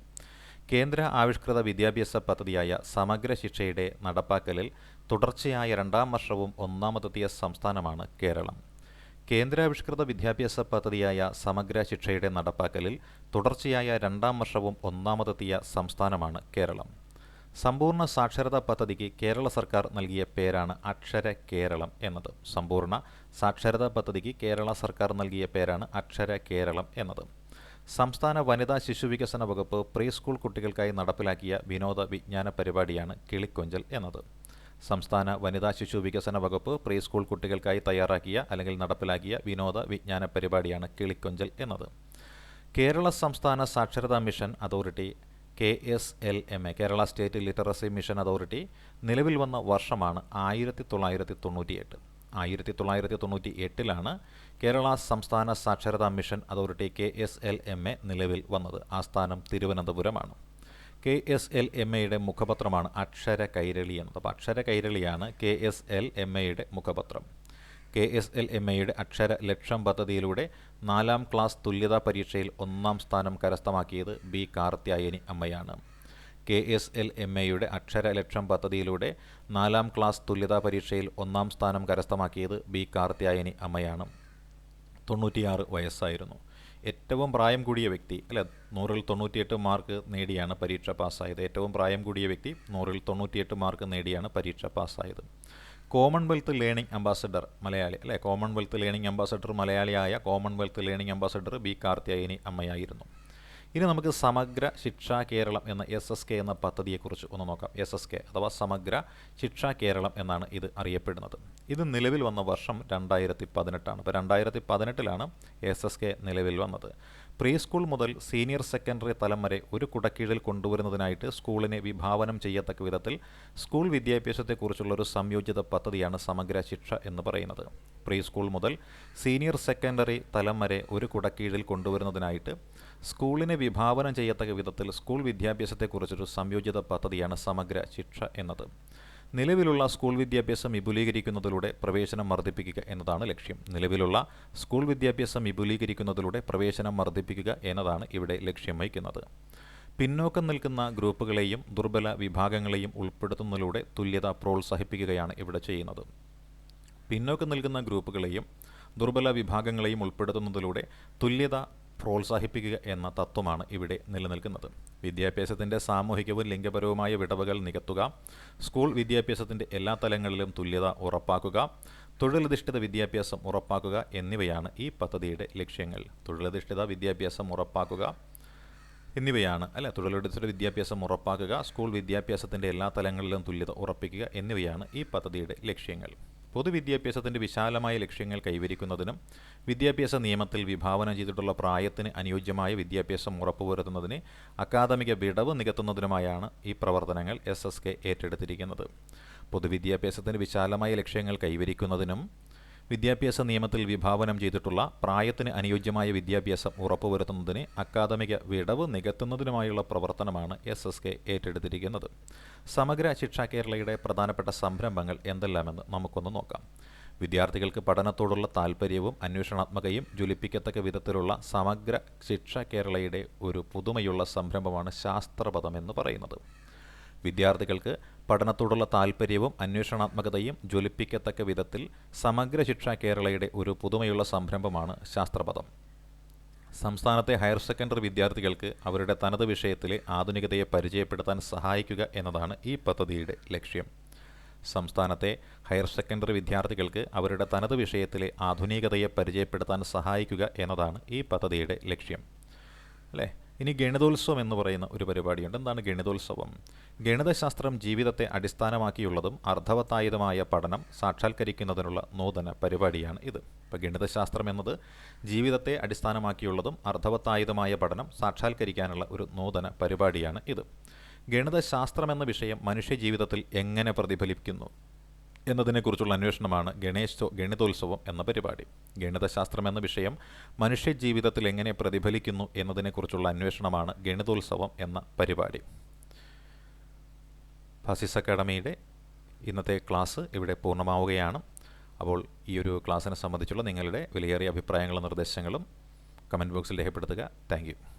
കേന്ദ്ര ആവിഷ്കൃത വിദ്യാഭ്യാസ പദ്ധതിയായ സമഗ്ര ശിക്ഷയുടെ നടപ്പാക്കലിൽ തുടർച്ചയായ രണ്ടാം വർഷവും ഒന്നാമതെത്തിയ സംസ്ഥാനമാണ് കേരളം. കേന്ദ്രാവിഷ്കൃത വിദ്യാഭ്യാസ പദ്ധതിയായ സമഗ്ര ശിക്ഷയുടെ നടപ്പാക്കലിൽ തുടർച്ചയായ രണ്ടാം വർഷവും ഒന്നാമതെത്തിയ സംസ്ഥാനമാണ് കേരളം. സമ്പൂർണ സാക്ഷരതാ പദ്ധതിക്ക് കേരള സർക്കാർ നൽകിയ പേരാണ് അക്ഷര കേരളം എന്നത്. സമ്പൂർണ സാക്ഷരതാ പദ്ധതിക്ക് കേരള സർക്കാർ നൽകിയ പേരാണ് അക്ഷര കേരളം എന്നത്. സംസ്ഥാന വനിതാ ശിശു വികസന വകുപ്പ് പ്രീ സ്കൂൾ കുട്ടികൾക്കായി നടപ്പിലാക്കിയ വിനോദ വിജ്ഞാന പരിപാടിയാണ് കിളിക്കൊഞ്ചൽ എന്നത്. സംസ്ഥാന വനിതാ ശിശു വികസന വകുപ്പ് പ്രീ സ്കൂൾ കുട്ടികൾക്കായി തയ്യാറാക്കിയ അല്ലെങ്കിൽ നടപ്പിലാക്കിയ വിനോദ വിജ്ഞാന പരിപാടിയാണ് കിളിക്കൊഞ്ചൽ എന്നത്. കേരള സംസ്ഥാന സാക്ഷരതാ mission authority K S L M A Kerala state literacy mission authority നിലവിൽ വന്ന വർഷമാണ് ആയിരത്തി തൊള്ളായിരത്തി തൊണ്ണൂറ്റിയെട്ട് ആയിരത്തി തൊള്ളായിരത്തി തൊണ്ണൂറ്റി എട്ടിലാണ് കേരള സംസ്ഥാന സാക്ഷരതാ mission authority K S L M A നിലവിൽ വന്നത്. ആസ്ഥാനം തിരുവനന്തപുരമാണ്. കെ എസ് എൽ എം എയുടെ മുഖപത്രമാണ് അക്ഷര കൈരളി എന്നത്. അപ്പോൾ അക്ഷര കൈരളിയാണ് കെ എസ് എൽ എം എയുടെ മുഖപത്രം. കെ എസ് എൽ എം എയുടെ അക്ഷര ലക്ഷം പദ്ധതിയിലൂടെ നാലാം ക്ലാസ് തുല്യതാ പരീക്ഷയിൽ ഒന്നാം സ്ഥാനം കരസ്ഥമാക്കിയത് ബി കാർത്യായനി അമ്മയാണ്. കെ എസ് എൽ എം എയുടെ അക്ഷര ലക്ഷം പദ്ധതിയിലൂടെ നാലാം ക്ലാസ് തുല്യതാ പരീക്ഷയിൽ ഒന്നാം സ്ഥാനം കരസ്ഥമാക്കിയത് ബി കാർത്യായനി അമ്മയാണ്. തൊണ്ണൂറ്റിയാറ് വയസ്സായിരുന്നു. ഏറ്റവും പ്രായം കൂടിയ വ്യക്തി അല്ലെ നൂറിൽ തൊണ്ണൂറ്റിയെട്ട് മാർക്ക് നേടിയാണ് പരീക്ഷ പാസ്സായത്. ഏറ്റവും പ്രായം കൂടിയ വ്യക്തി നൂറിൽ തൊണ്ണൂറ്റിയെട്ട് മാർക്ക് നേടിയാണ് പരീക്ഷ പാസ്സായത്. കോമൺവെൽത്ത് ലേണിംഗ് അംബാസഡർ മലയാളി അല്ലെ? കോമൺവെൽത്ത് ലേണിംഗ് അംബാസഡർ മലയാളിയായ commonwealth learning ambassador B Karthiyayani അമ്മയായിരുന്നു. ഇനി നമുക്ക് സമഗ്ര ശിക്ഷാ കേരളം എന്ന എസ് എസ് കെ എന്ന പദ്ധതിയെക്കുറിച്ച് ഒന്ന് നോക്കാം. എസ് എസ് കെ അഥവാ സമഗ്ര ശിക്ഷാ കേരളം എന്നാണ് ഇത് അറിയപ്പെടുന്നത്. ഇത് നിലവിൽ വന്ന വർഷം രണ്ടായിരത്തി പതിനെട്ടാണ് അപ്പോൾ രണ്ടായിരത്തി പതിനെട്ടിലാണ് എസ് എസ് കെ നിലവിൽ വന്നത്. പ്രീ സ്കൂൾ മുതൽ സീനിയർ സെക്കൻഡറി തലം വരെ ഒരു കുടക്കീഴിൽ കൊണ്ടുവരുന്നതിനായിട്ട് സ്കൂളിനെ വിഭാവനം ചെയ്യത്തക്ക വിധത്തിൽ സ്കൂൾ വിദ്യാഭ്യാസത്തെക്കുറിച്ചുള്ള ഒരു സംയോജിത പദ്ധതിയാണ് സമഗ്ര ശിക്ഷ എന്ന് പറയുന്നത്. പ്രീ സ്കൂൾ മുതൽ സീനിയർ സെക്കൻഡറി തലം വരെ ഒരു കുടക്കീഴിൽ കൊണ്ടുവരുന്നതിനായിട്ട് സ്കൂളിനെ വിഭാവനം ചെയ്യത്തക്ക വിധത്തിൽ സ്കൂൾ വിദ്യാഭ്യാസത്തെക്കുറിച്ചൊരു സംയോജിത പദ്ധതിയാണ് സമഗ്ര ശിക്ഷ എന്നത്. നിലവിലുള്ള സ്കൂൾ വിദ്യാഭ്യാസം വിപുലീകരിക്കുന്നതിലൂടെ പ്രവേശനം വർദ്ധിപ്പിക്കുക എന്നതാണ് ലക്ഷ്യം. നിലവിലുള്ള സ്കൂൾ വിദ്യാഭ്യാസം വിപുലീകരിക്കുന്നതിലൂടെ പ്രവേശനം വർദ്ധിപ്പിക്കുക എന്നതാണ് ഇവിടെ ലക്ഷ്യം വയ്ക്കുന്നത് പിന്നോക്കം നിൽക്കുന്ന ഗ്രൂപ്പുകളെയും ദുർബല വിഭാഗങ്ങളെയും ഉൾപ്പെടുത്തുന്നതിലൂടെ തുല്യത പ്രോത്സാഹിപ്പിക്കുകയാണ് ഇവിടെ ചെയ്യുന്നത്. പിന്നോക്കം നിൽക്കുന്ന ഗ്രൂപ്പുകളെയും ദുർബല വിഭാഗങ്ങളെയും ഉൾപ്പെടുത്തുന്നതിലൂടെ തുല്യത പ്രോത്സാഹിപ്പിക്കുക എന്ന തത്വമാണ് ഇവിടെ നിലനിൽക്കുന്നത്. വിദ്യാഭ്യാസത്തിന്റെ സാമൂഹികവും ലിംഗപരവുമായ വിടവുകൾ നികത്തുക സ്കൂൾ വിദ്യാഭ്യാസത്തിന്റെ എല്ലാ തലങ്ങളിലും തുല്യത ഉറപ്പാക്കുക തൊഴിലധിഷ്ഠിത വിദ്യാഭ്യാസം ഉറപ്പാക്കുക എന്നിവയാണ് ഈ പദ്ധതിയുടെ ലക്ഷ്യങ്ങൾ. തൊഴിലധിഷ്ഠിത വിദ്യാഭ്യാസം ഉറപ്പാക്കുക എന്നിവയാണ് അല്ലെ? തൊഴിലധിഷ്ഠിത വിദ്യാഭ്യാസം ഉറപ്പാക്കുക സ്കൂൾ വിദ്യാഭ്യാസത്തിന്റെ എല്ലാ തലങ്ങളിലും തുല്യത ഉറപ്പിക്കുക എന്നിവയാണ് ഈ പദ്ധതിയുടെ ലക്ഷ്യങ്ങൾ. പൊതുവിദ്യാഭ്യാസത്തിന്റെ വിശാലമായ ലക്ഷ്യങ്ങൾ കൈവരിക്കുന്നതിനും വിദ്യാഭ്യാസ നിയമത്തിൽ വിഭാവനം ചെയ്തിട്ടുള്ള പ്രായത്തിന് അനുയോജ്യമായ വിദ്യാഭ്യാസം ഉറപ്പുവരുത്തുന്നതിന് അക്കാദമിക വിടവ് നികത്തുന്നതിനുമായാണ് ഈ പ്രവർത്തനങ്ങൾ എസ് എസ് കെ ഏറ്റെടുത്തിരിക്കുന്നത്. പൊതുവിദ്യാഭ്യാസത്തിന് വിശാലമായ ലക്ഷ്യങ്ങൾ കൈവരിക്കുന്നതിനും വിദ്യാഭ്യാസ നിയമത്തിൽ വിഭാവനം ചെയ്തിട്ടുള്ള പ്രായത്തിന് അനുയോജ്യമായ വിദ്യാഭ്യാസം ഉറപ്പുവരുത്തുന്നതിന് അക്കാദമിക വിടവ് നികത്തുന്നതിനുമായുള്ള പ്രവർത്തനമാണ് എസ് എസ് കെ ഏറ്റെടുത്തിരിക്കുന്നത്. സമഗ്ര ശിക്ഷാ കേരളയുടെ പ്രധാനപ്പെട്ട സംരംഭങ്ങൾ എന്തെല്ലാമെന്ന് നമുക്കൊന്ന് നോക്കാം. വിദ്യാർത്ഥികൾക്ക് പഠനത്തോടുള്ള താല്പര്യവും അന്വേഷണാത്മകയും ജ്വലിപ്പിക്കത്തക്ക വിധത്തിലുള്ള സമഗ്ര ശിക്ഷ കേരളയുടെ ഒരു പുതുമയുള്ള സംരംഭമാണ് ശാസ്ത്രപദം എന്ന് പറയുന്നത്. വിദ്യാർത്ഥികൾക്ക് പഠനത്തോടുള്ള താല്പര്യവും അന്വേഷണാത്മകതയും ജ്വലിപ്പിക്കത്തക്ക വിധത്തിൽ സമഗ്ര ശിക്ഷ കേരളയുടെ ഒരു പുതുമയുള്ള സംരംഭമാണ് ശാസ്ത്രപദം. സംസ്ഥാനത്തെ ഹയർ സെക്കൻഡറി വിദ്യാർത്ഥികൾക്ക് അവരുടെ തനത് വിഷയത്തിലെ ആധുനികതയെ പരിചയപ്പെടുത്താൻ സഹായിക്കുക എന്നതാണ് ഈ പദ്ധതിയുടെ ലക്ഷ്യം. സംസ്ഥാനത്തെ ഹയർ സെക്കൻഡറി വിദ്യാർത്ഥികൾക്ക് അവരുടെ തനത് വിഷയത്തിലെ ആധുനികതയെ പരിചയപ്പെടുത്താൻ സഹായിക്കുക എന്നതാണ് ഈ പദ്ധതിയുടെ ലക്ഷ്യം. അല്ലേ? ഇനി ഗണിതോത്സവം എന്ന് പറയുന്ന ഒരു പരിപാടിയുണ്ട്. എന്താണ് ഗണിതോത്സവം? ഗണിതശാസ്ത്രം ജീവിതത്തെ അടിസ്ഥാനമാക്കിയുള്ളതും അർത്ഥവത്തായതുമായ പഠനം സാക്ഷാത്കരിക്കുന്നതിനുള്ള നൂതന പരിപാടിയാണ് ഇത്. ഇപ്പോൾ ഗണിതശാസ്ത്രം എന്നത് ജീവിതത്തെ അടിസ്ഥാനമാക്കിയുള്ളതും അർത്ഥവത്തായതുമായ പഠനം സാക്ഷാത്കരിക്കാനുള്ള ഒരു നൂതന പരിപാടിയാണ് ഇത്. ഗണിതശാസ്ത്രം എന്ന വിഷയം മനുഷ്യജീവിതത്തിൽ എങ്ങനെ പ്രതിഫലിക്കുന്നു എന്നതിനെക്കുറിച്ചുള്ള അന്വേഷണമാണ് ഗണേശോ ഗണിതോത്സവം എന്ന പരിപാടി. ഗണിതശാസ്ത്രം എന്ന വിഷയം മനുഷ്യജീവിതത്തിൽ എങ്ങനെ പ്രതിഫലിക്കുന്നു എന്നതിനെക്കുറിച്ചുള്ള അന്വേഷണമാണ് ഗണിതോത്സവം എന്ന പരിപാടി. ഫാസിസ് അക്കാഡമിയുടെ ഇന്നത്തെ ക്ലാസ് ഇവിടെ പൂർണമാവുകയാണ്. അപ്പോൾ ഈ ഒരു ക്ലാസ്സിനെ സംബന്ധിച്ചുള്ള നിങ്ങളുടെ വിലയേറിയ അഭിപ്രായങ്ങളും നിർദ്ദേശങ്ങളും കമന്റ് ബോക്സിൽ രേഖപ്പെടുത്തുക. താങ്ക്